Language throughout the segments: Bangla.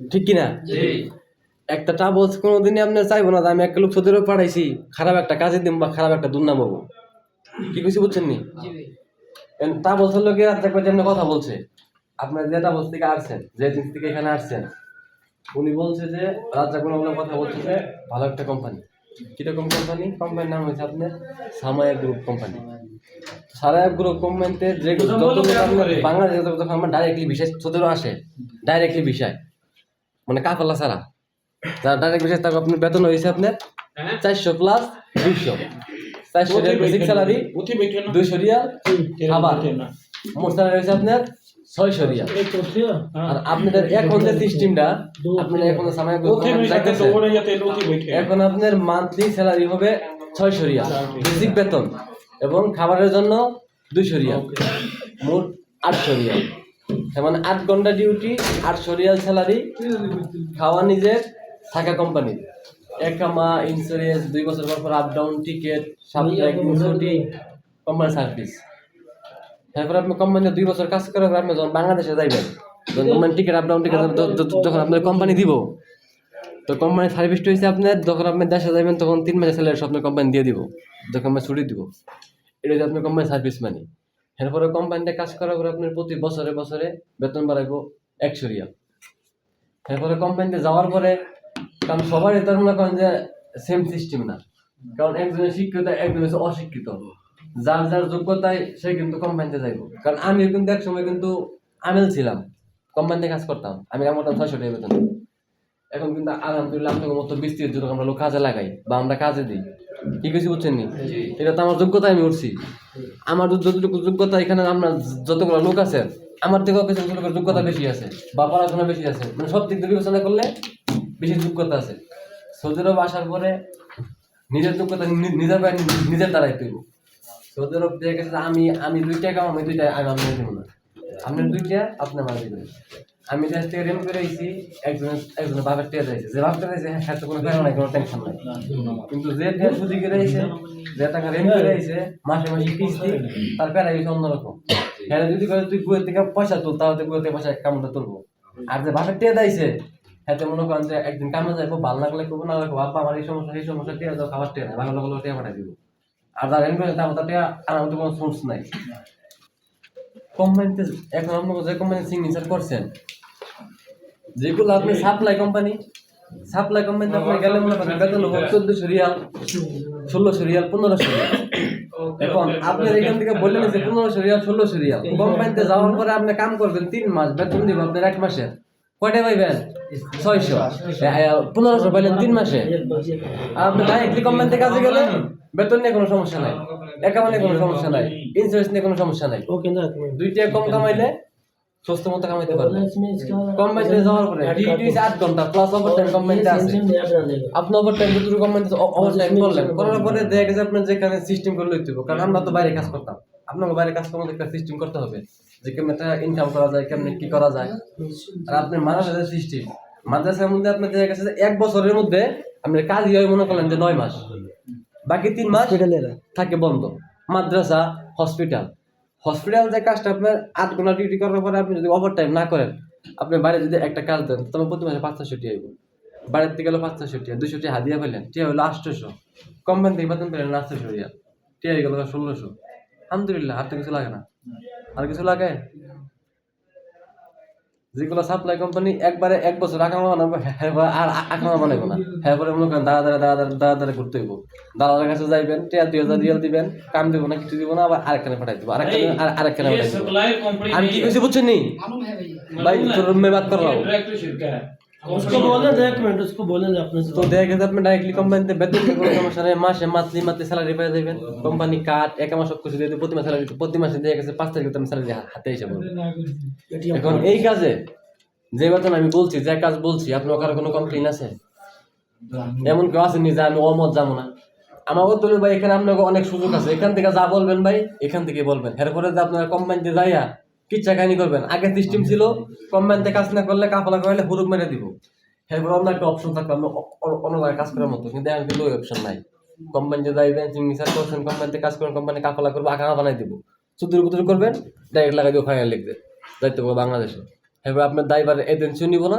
ঠিক কিনা? একটা ট্রাভেলস কোনোদিনই আপনি চাইব না যে আমি একটা লোক সৌদি আরব পাঠাইছি খারাপ একটা কাজে দিম বা খারাপ একটা দুর্নাম হব। কি কইছি বুঝছেন নি ট্রাভেলস এর লোকে দেখবে যেমনি কথা বলছে। আপনার যে ট্রাভেলস থেকে আসছেন যে এজেন্সি থেকে এখানে আসছেন উনি বলছে যে রাজা কোনো কথা বলছে যে ভালো একটা কোম্পানি কীরকম কোম্পানি কোম্পানির নাম হয়েছে আপনার Samaya group company Saraya group কোম্পানিতে যে বাংলাদেশে আমরা ডাইরেক্টলি বিষয় সতেরো আসে ডাইরেক্টলি বিষয়। মানে কাফালা ছাড়া যার ডাইরেক্ট বিষয় তাকে আপনার বেতন হয়েছে আপনার চারশো প্লাস দুইশো। চারশো রিয়াল বেসিক স্যালারি দুইশো রিয়াল খাবার মোট স্যালারি হয়েছে আপনার ছয়শো রিয়াল। আর আপনাদের এখন যে সিস্টেমটা আপনার এখন এখন আপনার মান্থলি স্যালারি হবে ছয়শো রিয়াল বেসিক বেতন এবং খাবারের জন্য দুইশো রিয়াল। মোট আটশো রিয়াল। তার মানে আট ঘণ্টা ডিউটি আটশো রিয়াল স্যালারি খাওয়া নিজের থাকা কোম্পানি একামা ইন্স্যুরেন্স দুই বছর পর পর আপ ডাউন টিকিট সাপ্তাহিক ছুটি কোম্পানি সার্ভিস তারপর আপনি কোম্পানিতে দুই বছর কাজ করার পর আপনি যখন বাংলাদেশে যাইবেন যখন company ticket up down ticket যখন আপনার কোম্পানি দিব তো কোম্পানি সার্ভিসটা হয়েছে আপনার যখন আপনি দেশে যাবেন তখন তিন মাসের স্যালারি সব আপনার কোম্পানি দিয়ে দিব যখন আমরা ছুটি দিব। এটা হচ্ছে আপনার কোম্পানি সার্ভিস মানি এরপরে কোম্পানিতে কাজ করার পরে আপনার প্রতি বছরে বছরে বেতন বাড়াইবো একশো রিয়াল। এরপরে কোম্পানিতে যাওয়ার পরে, কারণ সবারই তার মনে করেন যে সেম সিস্টেম না। কারণ একজনের শিক্ষিত, একজন হচ্ছে অশিক্ষিত। যার যার যোগ্যতায় সে কিন্তু কোম্পানিতে যাইব। কারণ আমি কিন্তু এক সময় কিন্তু আমেল ছিলাম। কোম্পানিতে কাজ করতাম। আমি আমার ছয়শো টাকা বেতন। এখন কিন্তু আলহামদুলিল্লাহ আপনাদের মতো বিস্তৃত যুগ আমরা লোক কাজে লাগাই বা আমরা কাজে দিই নি? এটা তো আমার যোগ্যতায় আমি উঠছি। আমার যতটুকু যোগ্যতা এখানে আমরা যতগুলো লোক আছে, আমার থেকেও যোগ্যতা বেশি আছে বা পড়াশোনা বেশি আছে। মানে সব দিক দিয়ে বিবেচনা করলে বেশি যোগ্যতা আছে। সৌদি আসার পরে নিজের যোগ্যতা নিজের পায়ে নিজের দ্বারাই তুলব। সৌদি আরব আমি আমি দুইটা কাম আমি দুইটা আমি আপনার না। আপনার দুইটা আপনার মাঝে আমি দেশ থেকে রেম করে আইছি একজন একজন বাপের টিয়া যাইছে যে বাপটা যাইছে হ্যাঁ তো কোনো প্যারা নাই, কোনো টেনশন নাই। কিন্তু যে টিয়া সুদি করে আইছে, যে টাকা রেম করে আইছে, মাসে মাসে কিস্তি, তার প্যারা হইছে অন্যরকম। হ্যাঁ যদি করে তুই বইয়ের থেকে পয়সা তুল, তাহলে বইয়ের থেকে পয়সা কামটা তুলবো। আর যে বাপের টিয়া যাইছে হ্যাঁ মনে করেন যে একদিন কামে যাইবো ভালো লাগলে করব, না লাগলে বাবা আমার এই সমস্যা এই সমস্যা টিয়া দাও, খাবার টিয়া ভালো লাগলে টিয়া পাঠাই দিব। আর যারা রেম করে মতো টিয়া আর আমাদের কোনো সোর্স নাই। কোম্পানিতে এখন আপনাকে যে কোম্পানি সিগনেচার করছেন যেগুলো আপনি সাপ্লাই কোম্পানি সাপ্লাই কোম্পানিতে আপনি গেলে মনে করেন বেতন হব চোদ্দশো রিয়াল ষোলোশো রিয়াল পনেরোশো রিয়াল। এখন আপনার এখান থেকে বললেন যে পনেরোশো রিয়াল ষোলোশো রিয়াল। কোম্পানিতে যাওয়ার পরে আপনি কাম করবেন তিন মাস বেতন দিব আপনার এক মাসে। কয়টা পাইবেন? ছয়শো। পনেরোশো পাইলেন তিন মাসে। আপনি ডাইরেক্টলি কোম্পানিতে কাজে গেলেন বেতন নিয়ে কোনো সমস্যা নাই। একামা নিয়ে কোনো সমস্যা নাই। ইন্স্যুরেন্স নিয়ে কোনো সমস্যা নাই। দুইটা কম কামাইলে সুস্থ মতো কামাইতে পারবেন কোম্পানিতে যাওয়ার পরে ডিউটি আট ঘণ্টা প্লাস ওভার টাইম কোম্পানিতে আছে। আপনি ওভার টাইম দুটো কোম্পানিতে ওভার টাইম করলেন। করার পরে দেখা গেছে আপনার যেখানে সিস্টেম করে লইতে হবে। কারণ আমরা তো বাইরে কাজ করতাম। আপনাকে বাইরে কাজ করতে একটা সিস্টেম করতে হবে। যে কেমন একটা ইনকাম করা যায় কেমনে কি করা যায়। আর আপনার মাদ্রাসার সিস্টেম মাদ্রাসার মধ্যে আপনার দেখা গেছে যে এক বছরের মধ্যে আপনার কাজ হয় মনে করলেন যে নয় মাস। বাকি তিন মাস থাকে বন্ধ। মাদ্রাসা হসপিটাল হসপিটাল যে কাজটা আপনার আট ঘণ্টা ডিউটি করার পরে আপনি যদি ওভার টাইম না করেন, আপনি বাইরে যদি একটা কাজ দেন তবে প্রতি মাসে পাঁচশো ছুটি আইব বাইরের থেকে গেলো পাঁচশো ছুটি দুশো টি হাদিয়া পেলেন টিয়া হলো আটশোশো। কোম্পানি থেকে বেতন পেলেন আটশোশো টিয়া হয়ে গেল ষোলোশো। আলহামদুলিল্লাহ, আর তো কিছু লাগে না। আর কিছু লাগে? যেগুলো সাপ্লাই কোম্পানি একবারে এক বছর আঁকা বানাবো হ্যাঁ আর আঁকা বানাবো না। হ্যাঁ পরে মনে করেন দাদা দাদা দাদা দাদা দাঁড়া ঘুরতে হইব। দাদার কাছে যাইবেন টিয়া দুই হাজার রিয়াল দিবেন কাম দিব না কিছু দিব না আবার আরেকখানে পাঠাই দিব আরেকখানে আর- আরেকখানে পাঠাই দিব। আমি কি কিছু বুঝছেন নি? ভাই তোর মে বাদ কর রাও। उसको बोले दे एक मिनट उसको बोले दे अपने से তো দেখা গেছে আপনি ডাইরেক্টলি কোম্পানিতে বেতন দিয়ে কোনো সমস্যা নেই মাসে মাসলি মাসলি স্যালারি পেয়ে যাবেন কোম্পানি কাট এক মাস সব কিছু দিয়ে দিবে, প্রতি মাসে স্যালারি প্রতি মাসে দিয়ে গেছে পাঁচ তারিখে আমি স্যালারি হাতে এসে পড়বে এখন এই কাজে যে বেতন আমি বলছি যে কাজ বলছি আপনার কারো কোনো কমপ্লেন আছে এমন কেউ আসেনি যে আমি অমত যাবো না আমাকে তুলে ভাই এখানে আপনাকে অনেক সুযোগ আছে এখান থেকে যা বলবেন ভাই এখান থেকে বলবেন এরপরে যে আপনার কোম্পানিতে যাইয়া কিচ্ছা কাহিনী করবেন আগে সিস্টেম ছিল কোম্পানিতে কাজ না করলে কাপলা করলে হুরুপ মেরে দিব। এরপর অন্য একটা অপশন থাকল অন্য অন্য জায়গায় কাজ করার মতো। কিন্তু এখন কিন্তু ওই অপশন নাই। কোম্পানিতে যাইবেন সিগনেচার করছেন কোম্পানিতে কাজ করেন কোম্পানি কাফলা করব আঁকা বানাই দিব। চুতুর কুতুর করবেন ডাইরেক্ট লাগাই দিব ফাইনাল লিখবে দায়িত্ব পাবো বাংলাদেশে। এরপর আপনার দায়বার এজেন্সিও নিব না,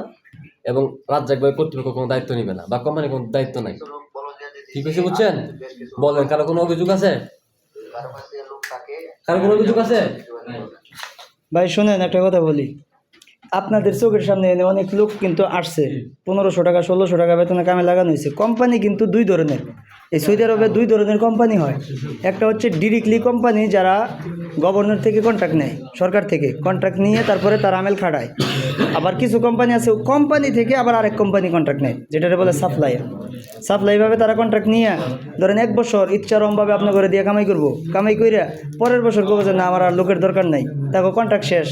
এবং রাজ্জাক ভাই কর্তৃপক্ষ কোনো দায়িত্ব নিবে না, বা কোম্পানি কোনো দায়িত্ব নাই। ঠিক আছে বুঝছেন? বলেন, কারও কোনো অভিযোগ আছে? কারও কোনো অভিযোগ আছে? ভাই শুনেন একটা কথা বলি। আপনাদের চোখের সামনে এনে অনেক লোক কিন্তু আসছে। পনেরোশো টাকা ষোলোশো টাকা বেতনে কামে লাগানো হয়েছে। কোম্পানি কিন্তু দুই ধরনের। এই সৌদি আরবে দুই ধরনের কোম্পানি হয়। একটা হচ্ছে ডিরেক্টলি কোম্পানি যারা গভর্নর থেকে কন্ট্রাক্ট নেয় সরকার থেকে কন্ট্রাক্ট নিয়ে তারপরে তার আমেল খাটায়। আবার কিছু কোম্পানি আছে কোম্পানি থেকে আবার আরেক কোম্পানি কন্ট্রাক্ট নেয় যেটা বলে সাপ্লাইয়ার সাপ্লাইভাবে তারা কন্ট্রাক্ট নিয়ে ধরেন এক বছর ইচ্ছারমভাবে আপনার করে দিয়ে কামাই করব। কামাই কইরা পরের বছর করব যে না আমার আর লোকের দরকার নাই। দেখো কন্ট্রাক্ট শেষ।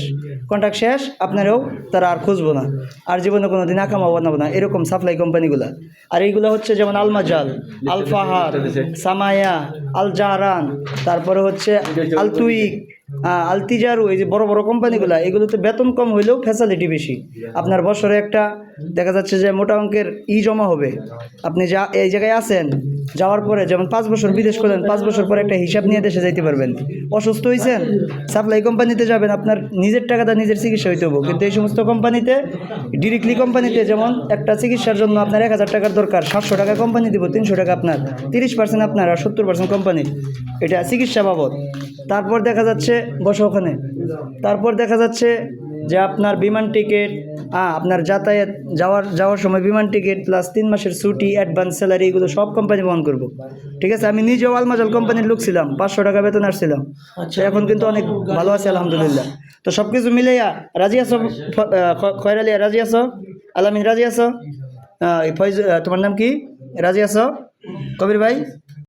কন্ট্রাক্ট শেষ আপনারাও তারা আর খুঁজবো না। আর জীবনে কোনো দিন আকামা বানাবো না। এরকম সাপ্লাই কোম্পানিগুলো আর এইগুলো হচ্ছে যেমন আলমাজাল আলফাহার সামায়া আল জাহরান তারপরে হচ্ছে আলতুইক আলতিজারু ওই যে বড় বড় কোম্পানিগুলো, এগুলোতে বেতন কম হইলেও ফ্যাসিলিটি বেশি। আপনার বছরে একটা দেখা যাচ্ছে যে মোটা অঙ্কের ই জমা হবে। আপনি যা এই জায়গায় আছেন, যাওয়ার পরে যেমন পাঁচ বছর বিদেশ করলেন, পাঁচ বছর পরে একটা হিসাব নিয়ে দেশে যাইতে পারবেন। অসুস্থ হয়েছেন সাপ্লাই কোম্পানিতে যাবেন, আপনার নিজের টাকাটা নিজের চিকিৎসা হইতে হবে কিন্তু এই সমস্ত কোম্পানিতে ডিরেক্টলি কোম্পানিতে যেমন একটা চিকিৎসার জন্য আপনার এক হাজার টাকার দরকার, সাতশো টাকা কোম্পানি দিব, তিনশো টাকা আপনার, তিরিশ পার্সেন্ট আপনার আর সত্তর পার্সেন্ট কোম্পানির। এটা চিকিৎসা বাবদ। তারপর দেখা যাচ্ছে বসো ওখানে। তারপর দেখা যাচ্ছে যে আপনার বিমান টিকিট আপনার যাতায়াত যাওয়ার যাওয়ার সময় বিমান টিকিট প্লাস তিন মাসের ছুটি অ্যাডভান্স স্যালারি এগুলো সব কোম্পানি বহন করব। ঠিক আছে? আমি নিজেও আলমাজাল কোম্পানির লোক ছিলাম পাঁচশো টাকা বেতন আসছিলাম। আচ্ছা এখন কিন্তু অনেক ভালো আছে আলহামদুলিল্লাহ। তো সব কিছু মিলাইয়া রাজি আসো খয়রালিয়া রাজি আসো আলামিন রাজি আসো ফয়জ তোমার নাম কি? রাজি আসো কবির ভাই?